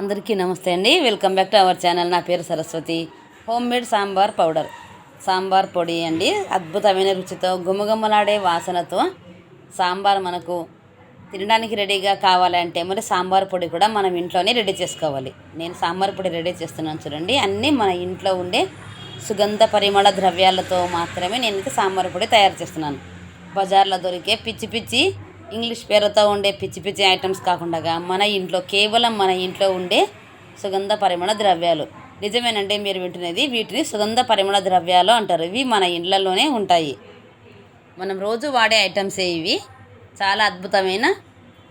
అందరికీ నమస్తే అండి. Welcome back to our channel నా పేరు Saraswati. Home made sambar powder. Sambar పొడి అండి. అద్భుతమైన రుచితో గుమగుమలాడే వాసనతో సాంబార్ మనకు తినడానికి రెడీగా కావాలంటే మరి సాంబార్ పొడి కూడా మనం ఇంట్లోనే రెడీ చేసుకోవాలి. నేను సాంబార్ పొడి రెడీ చేస్తున్నాను చూడండి. అన్నీ మన ఇంట్లో ఉండే సుగంధ పరిమళ ద్రవ్యాలతో మాత్రమే నేను సాంబార్ పొడి తయారు చేస్తున్నాను. బజార్లో దొరికే పిచ్చి పిచ్చి ఇంగ్లీష్ పేరుతో ఉండే పిచ్చి పిచ్చి ఐటమ్స్ కాకుండా మన ఇంట్లో కేవలం మన ఇంట్లో ఉండే సుగంధ పరిమళ ద్రవ్యాలు. నిజమేనంటే మీరు వింటున్నది వీటిని సుగంధ పరిమళ ద్రవ్యాలు అంటారు. ఇవి మన ఇండ్లలోనే ఉంటాయి. మనం రోజు వాడే ఐటమ్సే ఇవి. చాలా అద్భుతమైన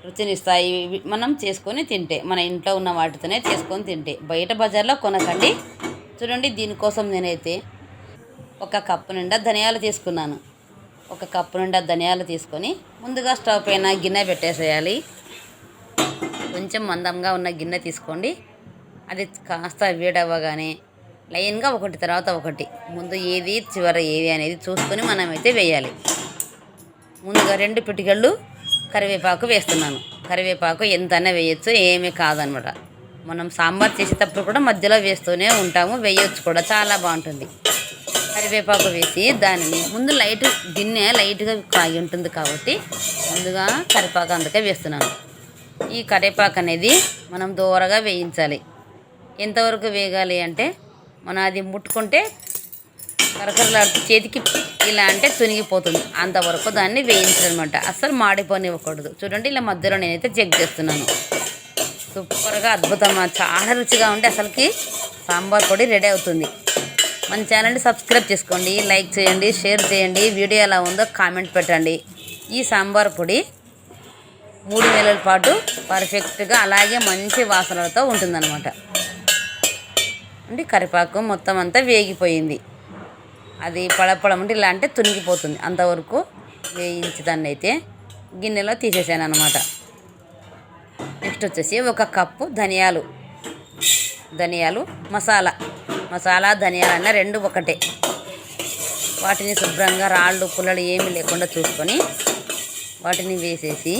రుచినిస్తాయి ఇవి మనం చేసుకొని తింటే మన ఇంట్లో ఉన్న వాటితోనే చేసుకొని తింటే. బయట బజార్లో కొనకండి. చూడండి దీనికోసం నేనైతే ఒక కప్పు నిండా ధనియాలు తీసుకున్నాను. ఒక కప్పు నిండా ధనియాలు తీసుకొని ముందుగా స్టవ్ పైన గిన్నె పెట్టేసేయాలి. కొంచెం మందంగా ఉన్న గిన్నె తీసుకోండి. అది కాస్త వేడవ్వగానే లైన్గా ఒకటి తర్వాత ఒకటి. ముందు ఏది చివర ఏది అనేది చూసుకొని మనమైతే వేయాలి. ముందుగా రెండు పిటికళ్ళు కరివేపాకు వేస్తున్నాను. కరివేపాకు ఎంతైనా వేయచ్చు ఏమీ కాదనమాట. మనం సాంబార్ చేసేటప్పుడు కూడా మధ్యలో వేస్తూనే ఉంటాము వేయొచ్చు కూడా చాలా బాగుంటుంది. కరివేపాకు వేసి దానిని ముందు లైట్ గిన్నె లైట్గా కాగి ఉంటుంది కాబట్టి ముందుగా కరివేపాకు అందుకే వేస్తున్నాను. ఈ కరివేపాకు అనేది మనం దూరగా వేయించాలి. ఎంతవరకు వేగాలి అంటే మనం అది ముట్టుకుంటే కరకరలాడుతూ చేతికి ఇలా అంటే తునిగిపోతుంది. అంతవరకు దాన్ని వేయించాలన్నమాట అస్సలు మాడిపోనివ్వకూడదు. చూడండి ఇలా మధ్యలో నేనైతే చెక్ చేస్తున్నాను. సూపర్గా అద్భుతంగా చాలా రుచిగా ఉంటే అసలుకి సాంబార్ పొడి రెడీ అవుతుంది. మన ఛానల్ని సబ్స్క్రైబ్ చేసుకోండి లైక్ చేయండి షేర్ చేయండి వీడియో ఎలా ఉందో కామెంట్ పెట్టండి. ఈ సాంబార్ పొడి మూడు నెలల పాటు పర్ఫెక్ట్గా అలాగే మంచి వాసనలతో ఉంటుందన్నమాట. అంటే కరివేపాకు మొత్తం అంతా వేగిపోయింది. అది పడపడం అంటే ఇలా అంటే తునిగిపోతుంది. అంతవరకు వేయించదాన్ని అయితే గిన్నెలో తీసేసాను అనమాట నెక్స్ట్ వచ్చేసి ఒక కప్పు ధనియాలు. ధనియాలు మసాలా. మసాలా ధనియాలు అన్న రెండు ఒకటే. వాటిని శుభ్రంగా రాళ్ళు పుల్లలు ఏమీ లేకుండా చూసుకొని వాటిని వేసేసి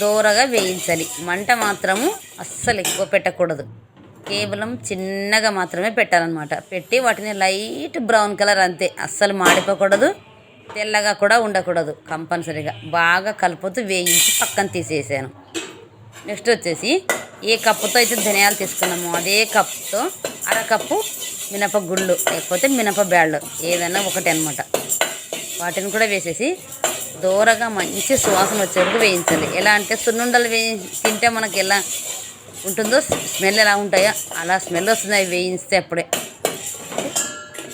దూరగా వేయించాలి. మంట మాత్రము అస్సలు ఎక్కువ పెట్టకూడదు. కేవలం చిన్నగా మాత్రమే పెట్టాలన్నమాట. పెట్టి వాటిని లైట్ బ్రౌన్ కలర్ అంతే. అస్సలు మాడిపోకూడదు తెల్లగా కూడా ఉండకూడదు కంపల్సరీగా. బాగా కలుపుతూ వేయించి పక్కన తీసేసాను. నెక్స్ట్ వచ్చేసి ఏ కప్పుతో అయితే ధనియాలు తీసుకున్నామో అదే కప్పుతో అరకప్పు మినప గుళ్ళు లేకపోతే మినప బ్యాళ్ళు ఏదైనా ఒకటి అనమాట వాటిని కూడా వేసేసి దూరగా మంచి సువాసన వచ్చే వరకు వేయించాలి. ఎలా అంటే సున్నుండలు వేయి తింటే మనకి ఎలా ఉంటుందో స్మెల్ ఎలా ఉంటాయో అలా స్మెల్ వస్తుంది. అవి వేయిస్తే అప్పుడే.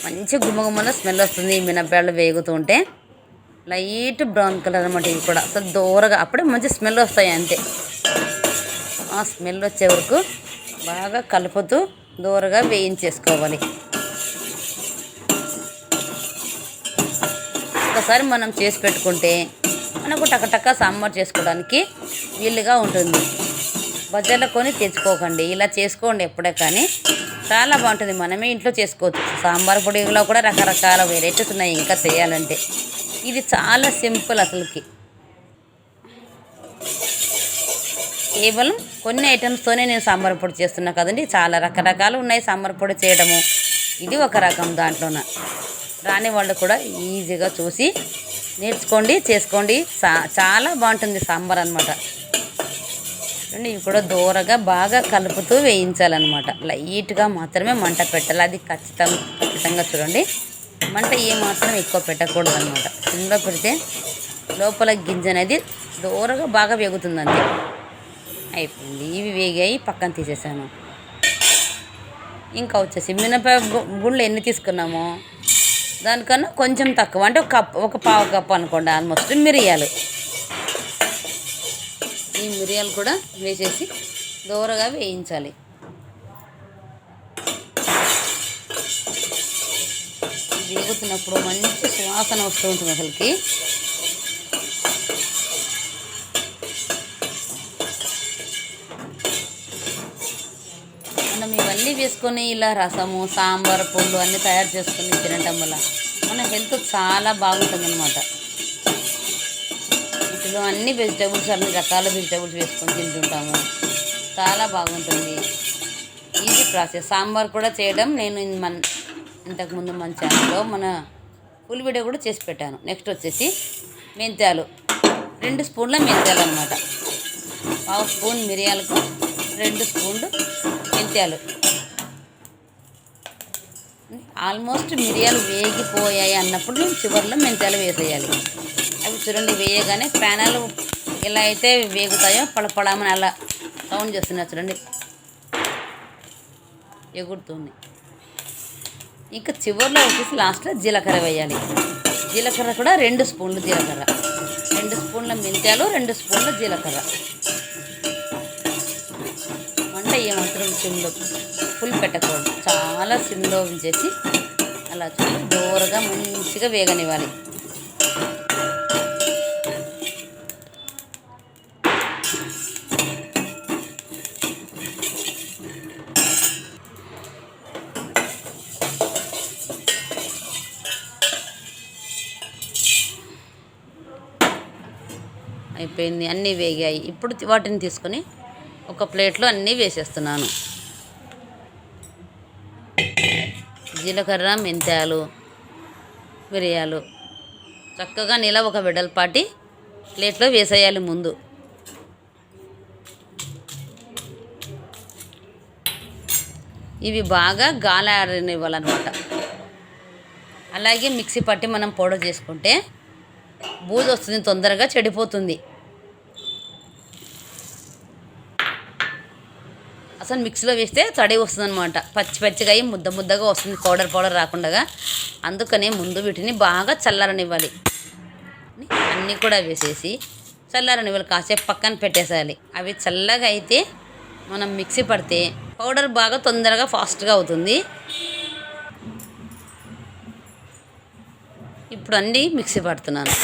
మంచి గుమ్మగుమ్మలో స్మెల్ వస్తుంది ఈ మినప్పాళ్ళు వేగుతూ ఉంటే. లైట్ బ్రౌన్ కలర్ అనమాట ఇవి కూడా. అసలు దూరగా అప్పుడే మంచి స్మెల్ వస్తాయి అంతే. ఆ స్మెల్ వచ్చే వరకు బాగా కలుపుతూ దూరగా వేయించేసుకోవాలి. ఒకసారి మనం చేసి పెట్టుకుంటే మనకు టకటక సాంబార్ చేసుకోవడానికి వీలుగా ఉంటుంది. బజార్లో కొని తెచ్చుకోకండి. ఇలా చేసుకోండి ఎప్పుడే కానీ. చాలా బాగుంటుంది. మనమే ఇంట్లో చేసుకోవచ్చు. సాంబార్ పొడిలో కూడా రకరకాల వెరైటీస్ ఉన్నాయి ఇంకా చేయాలంటే. ఇది చాలా సింపుల్ అసలుకి. కేవలం కొన్ని ఐటమ్స్తోనే నేను సాంబార్ పొడి చేస్తున్నా కదండి. చాలా రకరకాలు ఉన్నాయి సాంబార్ పొడి చేయడము. ఇది ఒక రకం దాంట్లోన. రాని వాళ్ళు కూడా ఈజీగా చూసి నేర్చుకోండి చేసుకోండి. చాలా బాగుంటుంది సాంబార్ అనమాట చూడండి ఇవి కూడా దూరగా బాగా కలుపుతూ వేయించాలన్నమాట. లైట్గా మాత్రమే మంట పెట్టాలి. అది ఖచ్చితంగా ఖచ్చితంగా చూడండి. మంట ఏమాత్రం ఎక్కువ పెట్టకూడదు అనమాట సిమ్లో పెడితే లోపల గింజ అనేది దూరగా బాగా వేగుతుందండి. అయిపోయింది. ఇవి వేగాయి పక్కన తీసేసాను. ఇంకా వచ్చేసి మినప గుళ్ళు ఎన్ని తీసుకున్నామో దానికన్నా కొంచెం తక్కువ. అంటే ఒక కప్ ఒక పావు కప్ అనుకోండి ఆల్మోస్ట్ మిరియాలు. ఈ మిరియాలు కూడా వేసేసి దూరగా వేయించాలి. వేగుతున్నప్పుడు మంచి సువాసన వస్తూ ఉంటుంది అసలుకి. చేసుకొని ఇలా రసము సాంబార్ పుల్లు అన్నీ తయారు చేసుకొని తినటం వల్ల మన హెల్త్ చాలా బాగుంటుంది అనమాట ఇంట్లో అన్ని వెజిటేబుల్స్ అన్ని రకాల వెజిటేబుల్స్ వేసుకొని తింటుంటాము. చాలా బాగుంటుంది. Easy process. సాంబార్ కూడా చేయడం నేను మన ఇంతకుముందు మన ఛానల్లో మన ఫుల్ వీడియో కూడా చేసి పెట్టాను. నెక్స్ట్ వచ్చేసి మెంతాలు. రెండు స్పూన్ల మెంతాలు అనమాట పావు స్పూన్ మిరియాలకు రెండు స్పూన్లు మెంతాలు. ఆల్మోస్ట్ మిరియాలు వేగిపోయాయి అన్నప్పుడు చివరిలో మెంతాలు వేసేయాలి. అవి చూడండి వేయగానే ప్యానాలు ఎలా అయితే వేగుతాయో పడపడమని అలా సౌండ్ చేస్తున్నారు చూడండి. ఎగురుతుంది. ఇంకా చివరిలో వచ్చేసి లాస్ట్లో జీలకర్ర వేయాలి. జీలకర్ర కూడా రెండు స్పూన్లు జీలకర్ర. రెండు స్పూన్ల మెంతాలు రెండు స్పూన్ల జీలకర్ర. వంట ఏమాత్రం సిమ్లో ఫుల్ పెట్టకూడదు. చాలా సిమ్లో ఉంచేసి అలా చూసి దూరగా మంచిగా వేగనివ్వాలి. అయిపోయింది. అన్నీ వేగాయి. ఇప్పుడు వాటిని తీసుకొని ఒక ప్లేట్లో అన్నీ వేసేస్తున్నాను. జీలకర్ర మెంతాలు మిరియాలు. చక్కగా నీళ్ళ ఒక వెడల్పాటి ప్లేట్లో వేసేయాలి ముందు. ఇవి బాగా గాలి ఆరనివ్వాలన్నమాట అలాగే మిక్సీ పట్టి మనం పౌడర్ చేసుకుంటే బూజు వస్తుంది తొందరగా చెడిపోతుంది. అసలు మిక్సీలో వేస్తే తడి వస్తుంది అనమాట పచ్చి పచ్చిగా అయ్యి ముద్ద ముద్దగా వస్తుంది పౌడర్ పౌడర్ రాకుండా అందుకనే ముందు వీటిని బాగా చల్లారనివ్వాలి. అన్నీ కూడా వేసేసి చల్లారనివ్వాలి కాసేపు పక్కన పెట్టేసేయాలి. అవి చల్లగా అయితే మనం మిక్సీ పడితే పౌడర్ బాగా తొందరగా ఫాస్ట్గా అవుతుంది. ఇప్పుడు అన్నీ మిక్సీ పడుతున్నాను.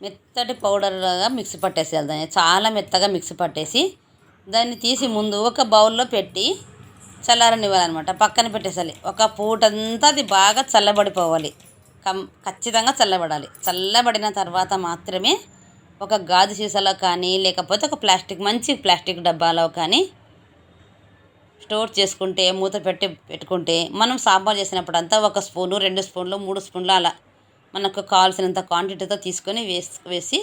మెత్తటి పౌడర్గా మిక్సీ పట్టేసేయాలి దాన్ని. చాలా మెత్తగా మిక్సీ పట్టేసి దాన్ని తీసి ముందు ఒక బౌల్లో పెట్టి చల్లారనివ్వాలన్నమాట. పక్కన పెట్టేసాలి ఒక పూటంతా అది బాగా చల్లబడిపోవాలి. కం ఖచ్చితంగా చల్లబడాలి. చల్లబడిన తర్వాత మాత్రమే ఒక గాజు సీసాలో కానీ లేకపోతే ఒక ప్లాస్టిక్ మంచి ప్లాస్టిక్ డబ్బాలో కానీ స్టోర్ చేసుకుంటే మూత పెట్టి పెట్టుకుంటే మనం సాంబార్ చేసినప్పుడు అంతా ఒక స్పూను రెండు స్పూన్లు మూడు స్పూన్లు అలా మనకు కావాల్సినంత క్వాంటిటీతో తీసుకొని వేసి వేసి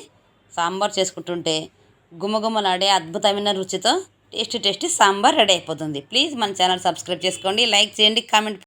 సాంబార్ చేసుకుంటుంటే గుమగుమలాడే అద్భుతమైన రుచితో టేస్టీ టేస్టీ సాంబార్ రెడీ అయిపోతుంది. ప్లీజ్ మన ఛానల్ సబ్స్క్రైబ్ చేసుకోండి లైక్ చేయండి కామెంట్